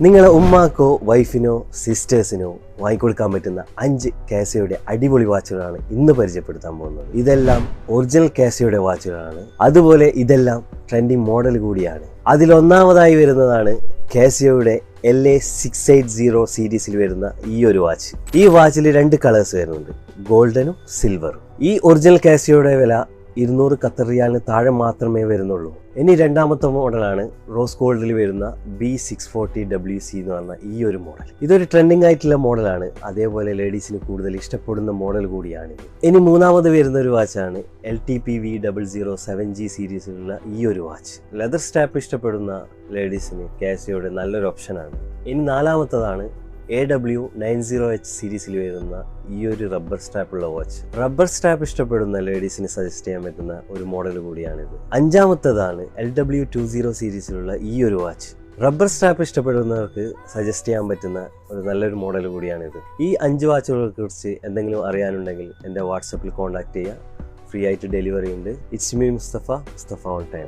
നിങ്ങളെ ഉമ്മാക്കോ വൈഫിനോ സിസ്റ്റേഴ്സിനോ വാങ്ങിക്കൊടുക്കാൻ പറ്റുന്ന അഞ്ച് കാസയുടെ അടിപൊളി വാച്ചുകളാണ് ഇന്ന് പരിചയപ്പെടുത്താൻ പോകുന്നത്. ഇതെല്ലാം ഒറിജിനൽ കാസയുടെ വാച്ചുകളാണ്. അതുപോലെ ഇതെല്ലാം ട്രെൻഡിങ് മോഡൽ കൂടിയാണ്. അതിലൊന്നാമതായി വരുന്നതാണ് കാസിയോയുടെ L A six eight zero സീരീസിൽ വരുന്ന ഈ ഒരു വാച്ച്. ഈ വാച്ചിൽ രണ്ട് കളേഴ്സ് വരുന്നുണ്ട്. ഗോൾഡനും സിൽവറും. ഈ ഒറിജിനൽ കാസിയോയുടെ വില ഇരുന്നൂറ് ഖത്തർ റിയാലിന് താഴെ മാത്രമേ വരുന്നുള്ളൂ. ഇനി രണ്ടാമത്തെ മോഡലാണ് റോസ് ഗോൾഡിൽ വരുന്ന B six forty W C എന്ന് പറഞ്ഞ ഈ ഒരു മോഡൽ. ഇതൊരു ട്രെൻഡിങ് ആയിട്ടുള്ള മോഡലാണ്. അതേപോലെ ലേഡീസിന് കൂടുതൽ ഇഷ്ടപ്പെടുന്ന മോഡൽ കൂടിയാണ് ഇനി മൂന്നാമത് വരുന്ന ഒരു വാച്ചാണ് L T P V double zero seven G സീരീസിലുള്ള ഈ ഒരു വാച്ച് ലെതർ സ്റ്റാപ്പ് ഇഷ്ടപ്പെടുന്ന ലേഡീസിന് കാസിയോയുടെ നല്ലൊരു ഓപ്ഷനാണ് ഇനി നാലാമത്തതാണ് A W nine zero H സീരീസിൽ വരുന്ന ഈ ഒരു റബ്ബർ സ്ട്രാപ്പുള്ള വാച്ച് റബ്ബർ സ്ട്രാപ്പ് ഇഷ്ടപ്പെടുന്ന ലേഡീസിന് സജസ്റ്റ് ചെയ്യാൻ പറ്റുന്ന ഒരു മോഡൽ കൂടിയാണിത്. അഞ്ചാമത്തതാണ് എൽ ഡബ്ല്യു ടു സീറോ സീരീസിലുള്ള ഈ ഒരു വാച്ച് റബ്ബർ സ്ട്രാപ്പ് ഇഷ്ടപ്പെടുന്നവർക്ക് സജസ്റ്റ് ചെയ്യാൻ പറ്റുന്ന ഒരു നല്ലൊരു മോഡൽ കൂടിയാണിത്. ഈ അഞ്ച് വാച്ചുകളെ കുറിച്ച് എന്തെങ്കിലും അറിയാനുണ്ടെങ്കിൽ എന്റെ വാട്സപ്പിൽ കോൺടാക്ട് ചെയ്യുക ഫ്രീ ആയിട്ട് ഡെലിവറി ഉണ്ട്. It's me Mustafa Mustafa on time